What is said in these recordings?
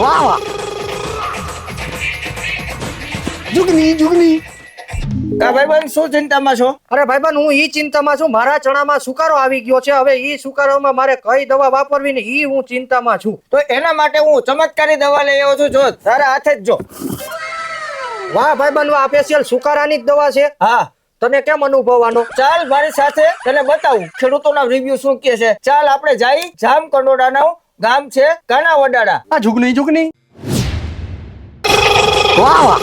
વાહ વાહ. જુગની જુગની. આ ભાઈબંધ શું ચિંતામાં છો? અરે ભાઈબંધ હું ઈ ચિંતામાં છું મારા ચણામાં સુકારો આવી ગયો છે. હવે ઈ સુકારોમાં મારે કઈ દવા વાપરવી ને ઈ હું ચિંતામાં છું. તો એના માટે હું ચમત્કારી દવા લઈ આવ્યો છું. જો તારા હાથે જ જો. વાહ ભાઈબંધ આ સ્પેશિયલ સુકારાની જ દવા છે. હા. તને કેમ અનુભવવાનો? ચાલ મારી સાથે તને બતાવું. ખેડૂતોના રિવ્યુ શું કહે છે? ચાલ આપણે જઈ જામ કંડોડાનું ગામ છે કાનાવડાડા આ જુગની જુગની. વાહ વાહ.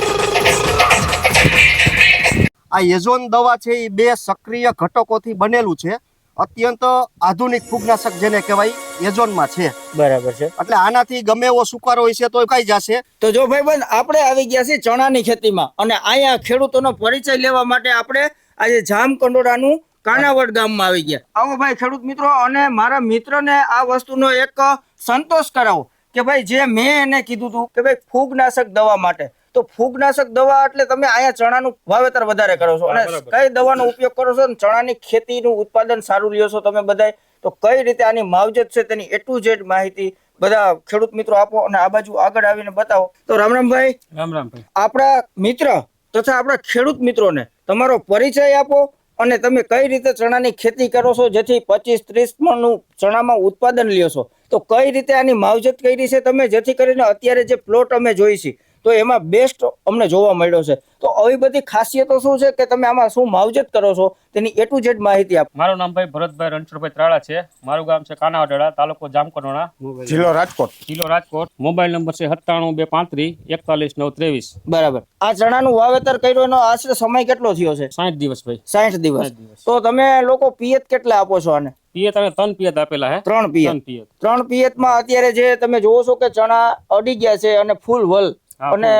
આ યઝોન દવા છે એ બે સક્રિય ઘટકોથી બનેલું છે. અત્યંત આધુનિક ફૂગનાશક જેને કહેવાય યઝોનમાં છે. બરાબર છે. એટલે આનાથી ગમે એવો સુકારો હોય છે તો ખાઈ જશે. તો જો ભાઈ બંધ આપણે આવી ગયા છીએ ચણાની ખેતીમાં. અને અહીંયા ખેડૂતોનો પરિચય લેવા માટે આપણે આજે જામ કંડોરાનું કાનાવડ ગામમાં આવી ગયા. આવો ભાઈ ખેડૂત મિત્રો અને મારા મિત્રને આ વસ્તુનો એક સંતોષ કરાવો કે ભાઈ જે મેં એને કીધું હતું કે ભાઈ ફૂગનાશક દવા માટે. તો ફૂગનાશક દવા એટલે તમે અહીંયા ચણાનું વાવેતર વધારે કરો છો. અને કઈ દવાનો ઉપયોગ કરો છો? અને ચણાની ખેતીનું ઉત્પાદન સારું લ્યો છો તમે બધાય? તો કઈ રીતે આની માવજત છે તેની એ ટુ ઝેડ માહિતી બધા ખેડૂત મિત્રો આપો અને આ બાજુ આગળ આવીને બતાવો. તો રામરામભાઈ રામ રામ ભાઈ. આપણા મિત્ર તથા આપણા ખેડૂત મિત્રોને તમારો પરિચય આપો. અને તમે કઈ રીતે ચણાની ખેતી કરો છો? જેથી પચીસ ત્રીસ મણનું ચણામાં ઉત્પાદન લ્યો છો. તો કઈ રીતે આની માવજત કરી છે તમે? જેથી કરીને અત્યારે જે પ્લોટ અમે જોઈ છે તો એમાં બેસ્ટ અમને જોવા મળ્યો છે. તો આવી બધી ખાસિયતો શું છે કે તમે આમાં શું માવજત કરો છો? તેની એ ટુ ઝેડ માહિતી આપ. મારું નામ ભાઈ ભરતભાઈ રણછોડભાઈ ત્રાળા છે. મારું ગામ છે કાનાવાડા તાલુકો જામકરોણા જિલ્લો રાજકોટ. જિલ્લો રાજકોટ. મોબાઈલ નંબર છે સત્તાણું બે પાંત્રીસ એકતાલીસ નવ ત્રેવીસ. બરાબર. આ ચણાનું વાવેતર કર્યું એનો આશરે સમય કેટલો થયો છે? સાઠ દિવસ ભાઈ. સાઠ દિવસ. તો તમે લોકો પિયત કેટલા આપો છો આને? પિયત અને ત્રણ પિયત આપેલા હે. ત્રણ પિયત. ત્રણ પિયત. માં અત્યારે જે તમે જોવો છો કે ચણા અડી ગયા છે અને ફૂલ વલ. અને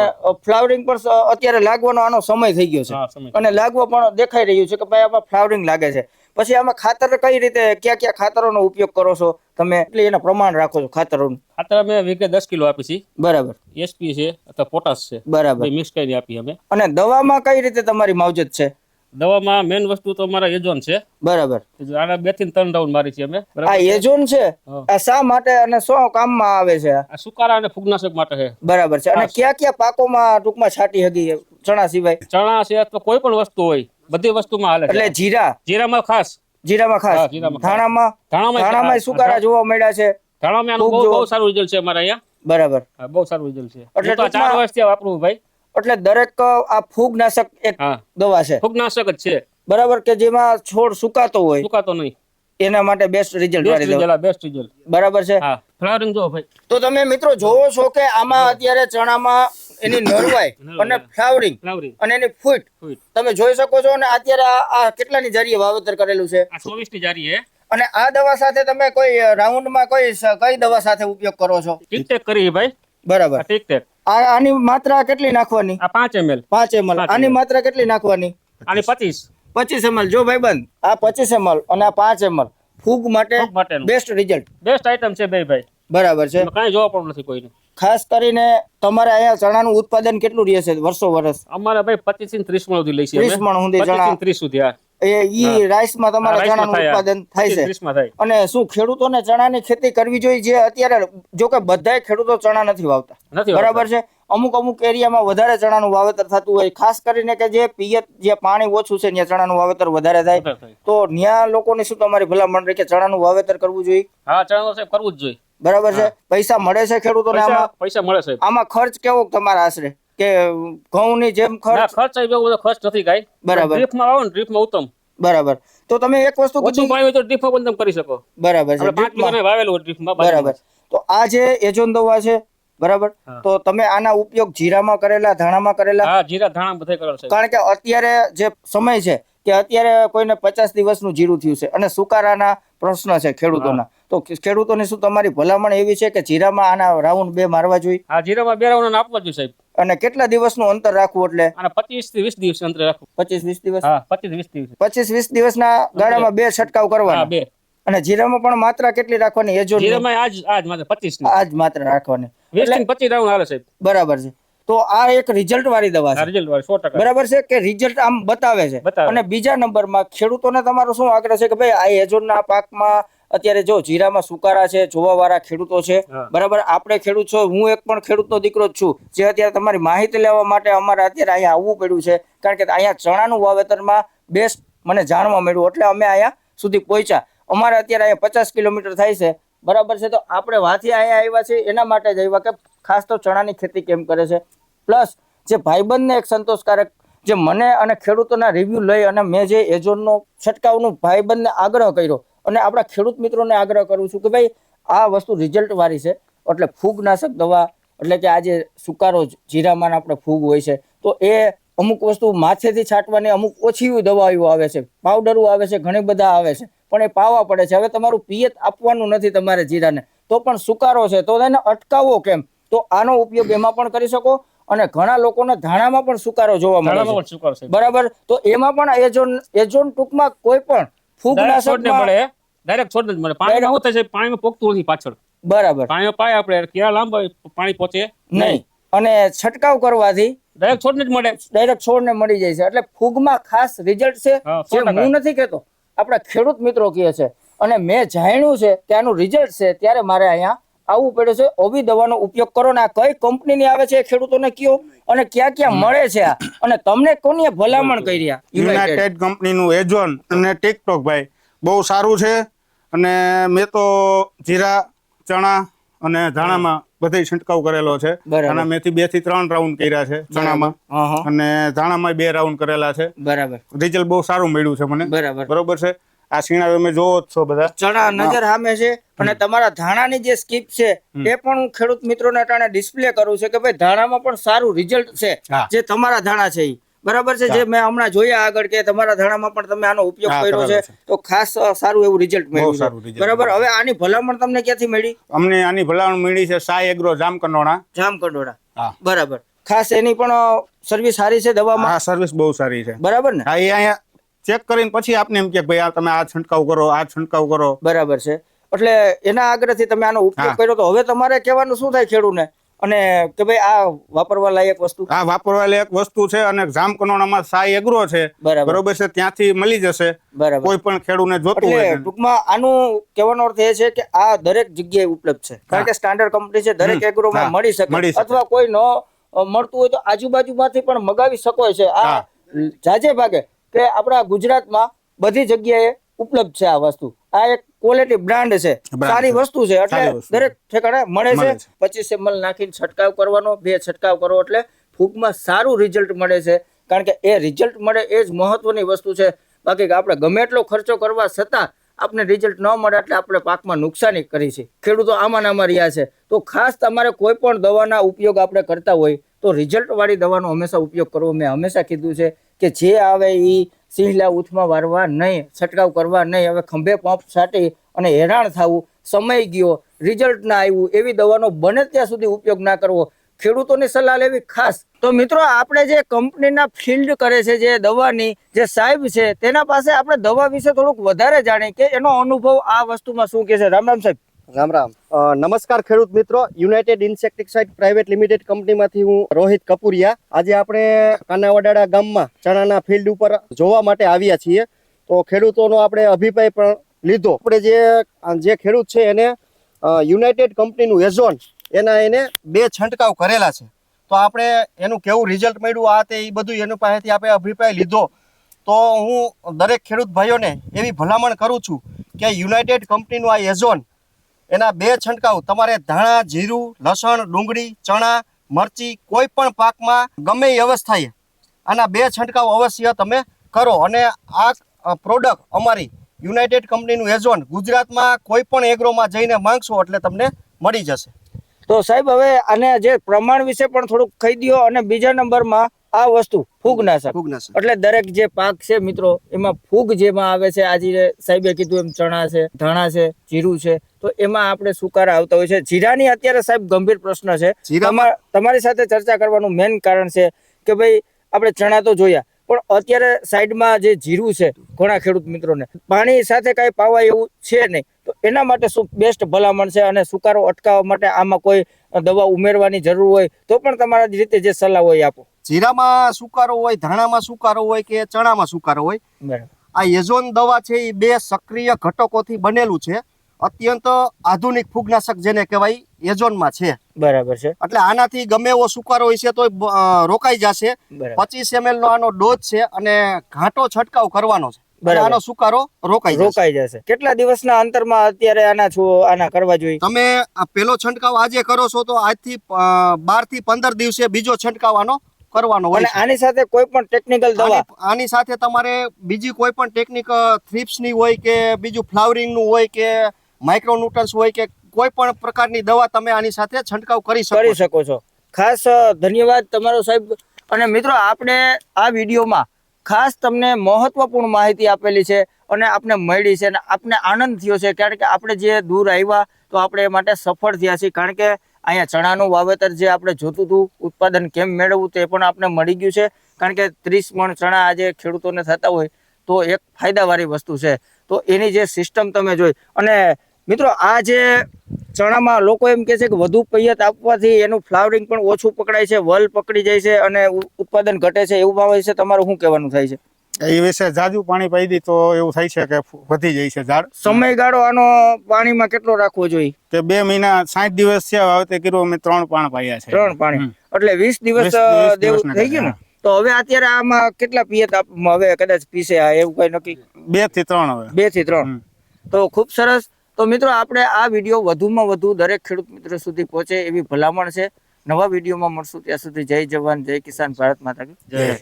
ફ્લાવરિંગ પણ અત્યારે લાગવાનો આનો સમય થઈ ગયો છે. અને લાગવા પણ દેખાઈ રહ્યું છે કે ભાઈ આમાં ફ્લાવરિંગ લાગે છે. પછી આમાં ખાતર કઈ રીતે કયા કયા ખાતરોનો ઉપયોગ કરો છો તમે? એટલે એના પ્રમાણ રાખો છો ખાતરોનું. ખાતર અમે વીઘે દસ કિલો આપી છીએ બરાબર. એસપી છે અથવા પોટાશ છે. બરાબર. મિક્સ કરીને આપી અમે. અને દવામાં કઈ રીતે તમારી માવજત છે? દવામાં મેન વસ્તુ તો અમારા એજોન છે. બરાબર. આના બેથી ત્રણ રાઉન્ડ મારી છે અમે. આ એજોન છે? આ શા માટે અને શું કામમાં આવે છે? આ? સુકારા અને ફૂગનાશક માટે છે. બરાબર છે. અને કયા કયા પાકોમાં ટૂંકમાં છાંટી હગી ચણા સિવાય? ચણા છે અથવા કોઈ પણ વસ્તુ હોય બધી વસ્તુમાં હાલે એટલે જીરા? જીરામાં ખાસ. જીરામાં ખાસ. ધાણામાં? ધાણામાં ધાણામાં સુકારા જોવા મળ્યા છે. ધાણામાં બહુ સારું રિઝલ્ટ છે અમારા અહીંયા. બરાબર. બહુ સારું રિઝલ્ટ છે. એટલે તો ચાર વર્ષથી વાપરવું વાપરું ભાઈ. એટલે દરેક આ ફૂગનાશક એક દવા છે. ફૂગનાશક જ છે. બરાબર કે જેમાં છોડ સુકાતો હોય સુકાતો નહીં. એના માટે બેસ્ટ રિઝલ્ટ વાળી દવા. બેસ્ટ રિઝલ્ટ બરાબર છે? હા. ફ્લાવરિંગ જો ભાઈ. તો તમે મિત્રો જોવો છો કે આમાં અત્યારે ચણામાં એની નરવાઈ અને ફ્લાવરિંગ અને એની ફૂટ. તમે જોઈ શકો છો અને અત્યારે આ- કેટલાની જારીએ વાવેતર કરેલું છે? આ ચોવીસની જારીએ. અને આ દવા સાથે તમે કોઈ રાઉન્ડમાં કોઈ કઈ દવા સાથે ઉપયોગ કરો છો? ટીક કરી ભાઈ. બરાબર. ટીક ટેક આની માત્રા કેટલી નાખવાની? આ પાંચ એમએલ પાંચ એમએલ આની માત્ર કેટલી નાખવાની? આની પચીસ. પચીસ એમએલ જો ભાઈબંધ આ પચીસ એમએલ અને આ પાંચ એમએલ ફૂગ માટે બેસ્ટ રિઝલ્ટ બેસ્ટ આઈટમ છે ભાઈ ભાઈ. બરાબર છે. કઈ જોવા પણ નથી કોઈને. ખાસ કરીને તમારે અહીંયા ચણાનું ઉત્પાદન કેટલું રહે છે વર્ષો વર્ષ? અમારે ભાઈ પચીસથી ત્રીસ મણ સુધી લઈ છે 30 મણ સુધી ચણા. ત્રીસ સુધી એ ઈ રાઈસમાં તમારે ચણાનું ઉત્પાદન થાય છે. અને શું ખેડૂતોને ચણાની ખેતી કરવી જોઈએ જે અત્યારે જો કે બધાય ખેડૂતો ચણા નથી વાવતા. બરાબર છે? અમુક અમુક એરિયામાં વધારે ચણાનું વાવેતર થતું હોય. ખાસ કરીને કે જે પિયત જે પાણી ઓછું છે ત્યાં ચણાનું વાવેતર વધારે થાય. તો ત્યાં લોકોને શું તમારી ભલામણ રહે કે ચણાનું વાવેતર કરવું જોઈએ? હા ચણા સાહેબ કરવું જ જોઈએ. બરાબર છે? પૈસા મળે છે ખેડૂતોને આમાં? પૈસા મળે છે આમાં ખર્ચ કેવો તમારા આશરે? કે ઘઉંની જેમ ખર્ચ ખર્ચ એવો બધો ખર્ચ નથી કાંઈ બરાબર. ડ્રીફમાં આવો ને ડ્રીફમાં ઉત્તમ. બરાબર. તો તમે એક વસ્તુ ઓછું પાણી હોય તો ડ્રીફમાં પણ તમે કરી શકો. બરાબર છે. ડ્રીપમાં. વાવેલું હોય ડ્રીફમાં બરાબર. તો આ જે એજોન દવા છે બરાબર? તો તમે આના ઉપયોગ જીરામાં કરેલા ધાણામાં કરેલા? હા જીરા ધાણા બધે કરેલા છે. કારણ કે અત્યારે જે સમય છે કે અત્યારે કોઈને પચાસ દિવસનું જીરું થયું છે. અને સુકારાના પ્રશ્ન છે ખેડૂતોના. તો ખેડૂતોને શું તમારી ભલામણ એવી છે કે જીરામાં આના રાઉન્ડ બે મારવા જોઈએ? હા જીરામાં બે રાઉન્ડ આપવા જોઈએ સાહેબ. અને કેટલા દિવસનું અંતર રાખવું એટલે? અને પચીસથી વીસ દિવસ અંતર રાખવું. પચીસ વીસ દિવસ? હા પચીસ વીસ દિવસ. પચીસ વીસ દિવસના ગાળામાં બે છંટકાવ હા કરવાના બે. અને જીરામાં પણ માત્રા કેટલી રાખવાની? એજોન જીરામાં આજ આજ માત્ર પચીસ આજ માત્ર રાખવાની. વીસથી પચીસ રાઉન્ડ હાલે સાહેબ. બરાબર છે. તો આ એક રિઝલ્ટ વાળી દવા છે. રિઝલ્ટ વાળી સો ટકા. બરાબર છે કે રિઝલ્ટ આમ બતાવે છે. અને બીજા નંબરમાં ખેડૂતોને તમારો શું આગ્રહ છે કે ભાઈ આ એજોડના પાકમાં અત્યારે જો જીરામાં સુકારા છે જોવાવાળા ખેડૂતો છે બરાબર? આપણે ખેડૂત છો હું એક પણ ખેડૂતનો દીકરો જ છું. જે અત્યારે તમારી માહિતી લેવા માટે અમારે અત્યારે અહીંયા આવવું પડ્યું છે. કારણ કે અહીંયા ચણાનું વાવેતરમાં બેસ્ટ મને જાણવા મળ્યું. એટલે અમે અહીંયા સુધી પહોંચ્યા. અમારે અત્યારે અહીંયા પચાસ કિલોમીટર થાય છે. બરાબર છે? તો આપણે વાથી અહીંયા આવ્યા છીએ. એના માટે જ આવ્યા કે ખાસ તો ચણાની ખેતી કેમ કરે છે? પ્લસ જે ભાઈબંધને એક સંતોષકારક જે મને અને ખેડૂતોના રિવ્યૂ લઈ અને મેં જે એજોનનો છંટકાવનો ભાઈબંધને આગ્રહ કર્યો અને આપણા ખેડૂત મિત્રોને આગ્રહ કરું છું કે ભાઈ, આ વસ્તુ રિઝલ્ટવાળી છે. એટલે ફૂગનાશક દવા, એટલે કે આ જે સુકારો જીરામાં આપણે ફૂગ હોય છે, તો એ અમુક વસ્તુ માથેથી છાંટવાની અમુક ઓછી દવાઓ આવે છે પાવડરો આવે છે, ઘણી બધા આવે છે, પણ એ પાવા પડે છે. હવે તમારું પિયત આપવાનું નથી તમારે જીરાને. તો પણ સુકારો છે, તો એને અટકાવો કેમ? તો આનો ઉપયોગ એમાં પણ કરી શકો અને ઘણા લોકોના ધાણામાં પણ સુકારો જોવા મળે છે. બરાબર? તો એમાં પણ એજોન એજોન ટૂંકમાં કોઈ પણ ફૂગ છોડને ફૂગનાશકમાં મળે ડાયરેક્ટ છોડ જ મળે. પાણી શું છે પાણીમાં પોકતું નથી પાછળ. બરાબર. પાણી પાય આપણે કેળા લાંબા પાણી પહોંચે નહીં. અને છંટકાવ કરવાથી ડાયરેક્ટ છોડને જ મળે. ડાયરેક્ટ છોડને મળી જાય છે. એટલે ફૂગમાં ખાસ રિઝલ્ટ છે જે હું નથી કહેતો. આપણા ખેડૂત મિત્રો કહે છે. અને મેં જાણ્યું છે કે આનું રિઝલ્ટ છે ત્યારે મારે અહીંયા આવવું પડે છે. ઓવી દવાનો ઉપયોગ કરો ને આ કઈ કંપનીની આવે છે ખેડૂતોને કયો અને ક્યાં ક્યાં મળે છે આ? અને તમને કોની ભલામણ કરી રહ્યા યુનાઇટેડ કંપનીનું એજોન અને ટિકટોક ભાઈ. બહુ સારું છે. અને મેં તો જીરા ચણા અને ધાણામાં બધે છંટકાવ કરેલો છે. અને મેથી બેથી ત્રણ રાઉન્ડ કર્યા છે ચણામાં. અને ધાણામાં બે રાઉન્ડ કરેલા છે. બરાબર. રિઝલ્ટ બહુ સારું મળ્યું છે મને. બરાબર. બરોબર છે. આ સીણા તમે જોવો છો બધા. ચણા નજર સામે છે અને તમારા ધાણાની જે સ્કીપ છે એ પણ હું ખેડૂત મિત્રોને ટાણે ડિસ્પ્લે કરું છે કે ભાઈ ધાણામાં પણ સારું રિઝલ્ટ છે જે તમારા ધાણા છે બરાબર છે? જે મેં હમણાં જોયા આગળ કે તમારા ધાણામાં પણ તમે આનો ઉપયોગ કર્યો છે. તો ખાસ સારું એવું રિઝલ્ટ મળ્યું છે. બરાબર? હવે આની ભલામણ તમને ક્યાંથી મળી? અમને આની ભલામણ મળી છે સાય એગ્રો જામકંડોળા હા. બરાબર. ખાસ એની પણ સર્વિસ સારી છે દવામાં? સર્વિસ બહુ સારી છે. બરાબર ને? હા અહીંયા ચેક કરીને પછી આપને એમ કે ભાઈ આ તમે આ છંટકાવ કરો આ છંટકાવ કરો. બરાબર છે. એટલે એના આગ્રહથી તમે આનો ઉપયોગ કર્યો તો હવે તમારે કહેવાનું શું થાય ખેડૂને? અને કે ભાઈ આ વાપરવા લાયક વસ્તુ? આ વાપરવા લાયક વસ્તુ છે અને જામકંડોળામાં સાઈ એગ્રો છે. બરોબર. છે? ત્યાંથી મળી જશે. બરાબર. કોઈ પણ ખેડૂને જોતું હોય ટૂંકમાં આનું કહેવાનો અર્થ એ છે કે આ દરેક જગ્યાએ ઉપલબ્ધ છે. કારણ કે સ્ટાન્ડર્ડ કંપની છે દરેક. એગ્રોમાં મળી શકે. અથવા કોઈ ન મળતું હોય તો આજુબાજુમાંથી પણ મગાવી શકો છે. આ જાજે ભાગે કે આપણા ગુજરાતમાં બધી જગ્યાએ ઉપલબ્ધ છે આ વસ્તુ. આ એક ક્વોલિટી બ્રાન્ડ છે. સારી વસ્તુ છે. એટલે દરેક ઠેકાણે મળે છે. પચીસ એમએલ નાખીને છંટકાવ કરવાનો બે છંટકાવ કરો એટલે ફૂગમાં સારું રિઝલ્ટ મળે છે. કારણ કે એ રિઝલ્ટ મળે એ જ મહત્વની વસ્તુ છે. બાકી કે આપણે ગમે એટલો ખર્ચો કરવા છતાં આપણે રિઝલ્ટ ન મળે એટલે આપણે પાકમાં નુકસાની કરી છે. ખેડૂતો આમાં આમાં રહ્યા છે. તો ખાસ તમારે કોઈ પણ દવાના ઉપયોગ આપણે કરતા હોય તો રિઝલ્ટ વાળી દવાનો હંમેશા ઉપયોગ કરવો. મેં હંમેશા કીધું છે કે જે આવે એ સિંહલા ઉથમાં વારવા નહીં, છંટકાવ કરવા નહીં. હવે ખંભે પંપ છાંટી અને હેરાન થવું, સમય ગયો, રિઝલ્ટ ના આવ્યું, એવી દવાનો બને ત્યાં સુધી ઉપયોગ ના કરવો. ખેડૂતોની સલાહ લેવી ખાસ. તો મિત્રો, આપણે જે કંપનીના ફિલ્ડ કરે છે, જે દવાની જે સાહેબ છે, તેના પાસે આપણે દવા વિશે થોડુંક વધારે જાણીએ કે એનો અનુભવ આ વસ્તુમાં શું કે છે. રામ રામ સાહેબ. રામ રામ. નમસ્કાર ખેડૂત મિત્રો. યુનાઇટેડ ઇન્સેક્ટિસાઇડ પ્રાઇવેટ લિમિટેડ કંપનીમાંથી હું રોહિત કપુરિયા. આજે આપણે કાનાવડાડા ગામમાં ચણાના ફિલ્ડ ઉપર જોવા માટે આવ્યા છીએ. તો ખેડૂતોનો આપણે અભિપ્રાય પણ લીધો. આપણે જે જે ખેડૂત છે એને યુનાઇટેડ કંપનીનું એઝોન, એના એને બે છંટકાવ કરેલા છે. તો આપણે એનું કેવું રિઝલ્ટ મળ્યું? આ તે એ બધું એની પાસેથી આપણે અભિપ્રાય લીધો. તો હું દરેક ખેડૂત ભાઈઓને એવી ભલામણ કરું છું કે યુનાઇટેડ કંપનીનું આ એઝોન એના બે છંટકાવ. તમારે ધાણા, જીરું, લસણ, ડુંગળી, ચણા, મરચી કોઈ પણ પાકમાં ગમે એ અવસ્થાએ આના બે છંટકાવ અવશ્ય તમે કરો. અને આ પ્રોડક્ટ અમારી યુનાઇટેડ કંપનીનું એઝોન ગુજરાતમાં કોઈ પણ એગ્રોમાં જઈને માંગશો એટલે તમને મળી જશે. તો સાહેબ, હવે આને જે પ્રમાણ વિશે પણ થોડુંક કહી દો અને બીજા નંબરમાં આ વસ્તુ ફૂગનાશક. ફૂગનાશક. એટલે દરેક જે પાક છે મિત્રો એમાં ફૂગ જેમાં આવે છે આજે સાહેબે કીધું એમ ચણા છે ધાણા છે જીરું છે તો એમાં આપણે સુકારા આવતા હોય છે? જીરાની અત્યારે સાહેબ ગંભીર પ્રશ્ન છે. તમારી સાથે ચર્ચા કરવાનું મેન કારણ છે કે ભાઈ આપણે ચણા તો જોયા પણ અત્યારે સાઈડમાં જે જીરું છે ઘણા ખેડૂત મિત્રોને પાણી સાથે કાંઈ પાવાય એવું છે નહીં. તો એના માટે શું બેસ્ટ ભલામણ છે અને સુકારો અટકાવવા માટે આમાં કોઈ દવા ઉમેરવાની જરૂર હોય તો પણ તમારા રીતે જે સલાહ હોય આપો. જીરામાં સુકારો હોય ધાણામાં સુકારો હોય કે ચણામાં સુકારો હોય આ એઝોન દવા છે એ બે સક્રિય ઘટકોથી બનેલું છે. અત્યંત આધુનિક ફૂગનાશક જેને કહેવાય એજોનમાં છે. બરાબર છે. એટલે આનાથી ગમે એવો સુકારો હોય છે તો રોકાઈ જશે. પચીસ એમએલ નો આનો ડોઝ છે અને ઘાટો છંટકાવ કરવાનો છે. આનો સુકારો રોકાઈ જશે. રોકાઈ જશે. કેટલા દિવસના અંતરમાં અત્યારે આના છો આના કરવા જોઈએ? તમે આ પેલો છંટકાવ આજે કરો છો તો આજથી બારથી પંદર દિવસે બીજો છંટકાવ આનો કરવાનો હોય અને આની સાથે કોઈ પણ ટેકનિકલ દવા? આની- સાથે તમારે બીજી કોઈ પણ ટેકનિક થ્રિપ્સની હોય કે બીજું ફ્લાવરિંગનું હોય કે માઇક્રોન્યુટ્રન્સ હોય કે કોઈ પણ પ્રકારની દવા તમે આની સાથે છંટકાવ કરી શકો કરી શકો છો. ખાસ ધન્યવાદ તમારો સાહેબ. અને મિત્રો આપણે આ વિડીયોમાં ખાસ તમને મહત્વપૂર્ણ માહિતી આપેલી છે અને આપને મળી છે અને આપને આનંદ થયો છે. કારણ કે આપણે જે દૂર આવ્યા તો આપણે એ માટે સફળ થયા છીએ. કારણ કે અહીંયા ચણાનું વાવેતર જે આપણે જોતું હતું, ઉત્પાદન કેમ મેળવવું તે પણ આપણે મળી ગયું છે. કારણ કે ત્રીસ મણ ચણા આજે ખેડૂતોને થતા હોય તો એક ફાયદાવાળી વસ્તુ છે. તો એની જે સિસ્ટમ તમે જોઈ. અને મિત્રો, આ જે ચણામાં લોકો એમ કહે છે કે વધુ પૈયત આપવાથી એનું ફ્લાવરિંગ પણ ઓછું પકડાય છે, વલ પકડી જાય છે અને ઉત્પાદન ઘટે છે એવું ભાવે છે. તમારું શું કહેવાનું થાય છે? એ વિશે જાજુ પાણી પાઈ દી તો એવું થાય છે કે વધી જાય છે ઝાડ. સમયગાળો આનો પાણીમાં કેટલો રાખવો જોઈએ? કે બે મહિના સાઠ દિવસ છે વાવતે કર્યું અમે ત્રણ પાણ પાયા છે. ત્રણ પાણી. એટલે વીસ દિવસ દેવું થઈ ગયું ને? તો હવે અત્યારે આમાં કેટલા પિયત હવે કદાચ પીસે આ એવું કઈ નક્કી? બેથી ત્રણ હવે. બેથી ત્રણ. તો ખૂબ સરસ. તો મિત્રો આપણે આ વીડિયો વધુમાં વધુ દરેક ખેડૂત મિત્રો સુધી પહોંચે એવી ભલામણ છે. નવા વિડીયોમાં મળશું. ત્યાં સુધી જય જવાન જય કિસાન ભારત માતા જય.